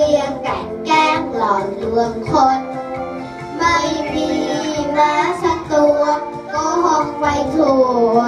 เรียงกันแกล้งหลอกลวงคน ไม่มีม้าสักตัวโกหกไปถั่ว